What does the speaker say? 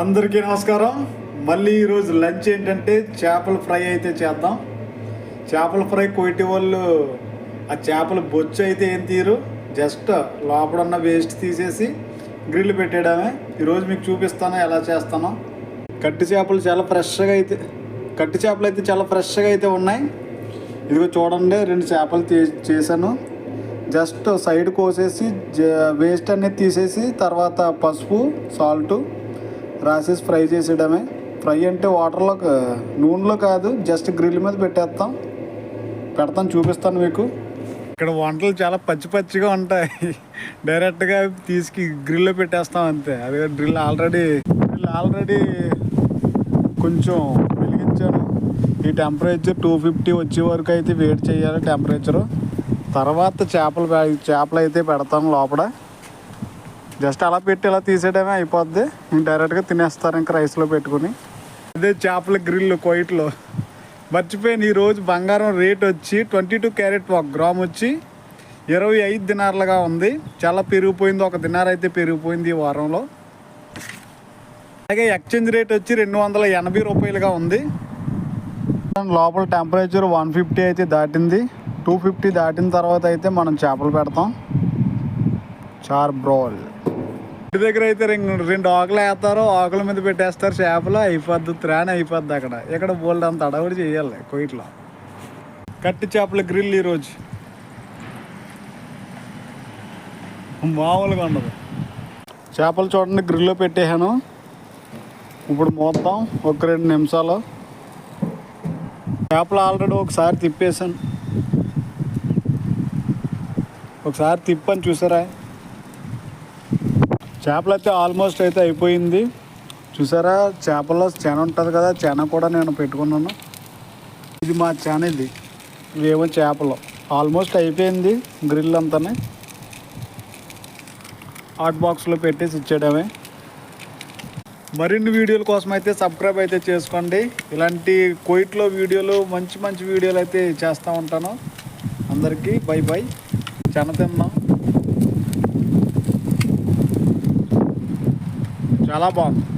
అందరికీ నమస్కారం. మళ్ళీ ఈరోజు లంచ్ ఏంటంటే చేపల ఫ్రై అయితే చేద్దాం. చేపల ఫ్రై కొట్టి వాళ్ళు ఆ చేపల బొచ్చు అయితే ఏం తీరు జస్ట్ లోపల ఉన్న వేస్ట్ తీసేసి గ్రిల్ పెట్టేయడమే. ఈరోజు మీకు చూపిస్తాను ఎలా చేస్తాను. కట్టి చేపలు చాలా ఫ్రెష్గా అయితే కట్టి చేపలు అయితే చాలా ఫ్రెష్గా అయితే ఉన్నాయి. ఇదిగో చూడండి రెండు చేపలు తీ చేశాను. జస్ట్ సైడ్ కోసేసి వేస్ట్ అనేది తీసేసి తర్వాత పసుపు సాల్టు రాసేసి ఫ్రై చేసేయడమే. ఫ్రై అంటే వాటర్లో నూనెలో కాదు జస్ట్ గ్రిల్ మీద పెట్టేస్తాం. పెడతాను చూపిస్తాను మీకు. ఇక్కడ వంటలు చాలా పచ్చి పచ్చిగా ఉంటాయి. డైరెక్ట్గా తీసుకు గ్రిల్లో పెట్టేస్తాం అంతే. అదే డ్రిల్ ఆల్రెడీ డ్రిల్ ఆల్రెడీ కొంచెం వెలిగించాను. ఈ టెంపరేచర్ టూ ఫిఫ్టీ వచ్చే వరకు అయితే వెయిట్ చేయాలి టెంపరేచరు. తర్వాత చేపలు చేపలు అయితే పెడతాం లోపల. జస్ట్ అలా పెట్టి ఇలా తీసేయడమే అయిపోద్ది. ఇంక డైరెక్ట్గా తినేస్తారు ఇంకా రైస్లో పెట్టుకుని. అదే చేపల గ్రిల్ కోయిట్లో. మర్చిపోయిన ఈరోజు బంగారం రేట్ వచ్చి ట్వంటీ టూ క్యారెట్ ఒక గ్రామ్ వచ్చి ఇరవై ఐదు దినార్లుగా ఉంది. చాలా పెరిగిపోయింది ఒక దినార్ అయితే పెరిగిపోయింది ఈ వారంలో. అలాగే ఎక్స్చేంజ్ రేట్ వచ్చి రెండు వందల ఎనభై రూపాయలుగా ఉంది. లోపల టెంపరేచర్ వన్ ఫిఫ్టీ అయితే దాటింది. టూ ఫిఫ్టీ దాటిన తర్వాత అయితే మనం చేపలు పెడతాం. చార్ బ్రోల్ ఇంటి దగ్గర అయితే రెండు రెండు ఆకులు వేస్తారు ఆకుల మీద పెట్టేస్తారు చేపలు అయిపోద్ది త్రాణ అయిపోద్ది అక్కడ. ఇక్కడ బోల్డ్ అంత అడవుడు చేయాలి కొయిట్లో. కట్టి చేపల గ్రిల్ ఈరోజు. మామూలుగా ఉండదు. చేపలు చూడండి గ్రిల్లో పెట్టేసాను ఇప్పుడు మొత్తం ఒక రెండు నిమిషాలు. చేపలు ఆల్రెడీ ఒకసారి తిప్పేసాను ఒకసారి తిప్పని చూసారా? చేపలు అయితే ఆల్మోస్ట్ అయితే అయిపోయింది. చూసారా? చేపల్లో చెన ఉంటుంది కదా చెన కూడా నేను పెట్టుకున్నాను. ఇది మా చెన ఇది. ఇవేమో చేపలు. ఆల్మోస్ట్ అయిపోయింది గ్రిల్ అంతానే. హాట్ బాక్స్లో పెట్టేసి ఇచ్చేయడమే. మరిన్ని వీడియోల కోసం అయితే సబ్స్క్రైబ్ అయితే చేసుకోండి. ఇలాంటి కోయిట్లో వీడియోలు మంచి మంచి వీడియోలు అయితే చేస్తూ ఉంటాను. అందరికీ బై బై. చెన తిన్నాం. చాలా బాగుంది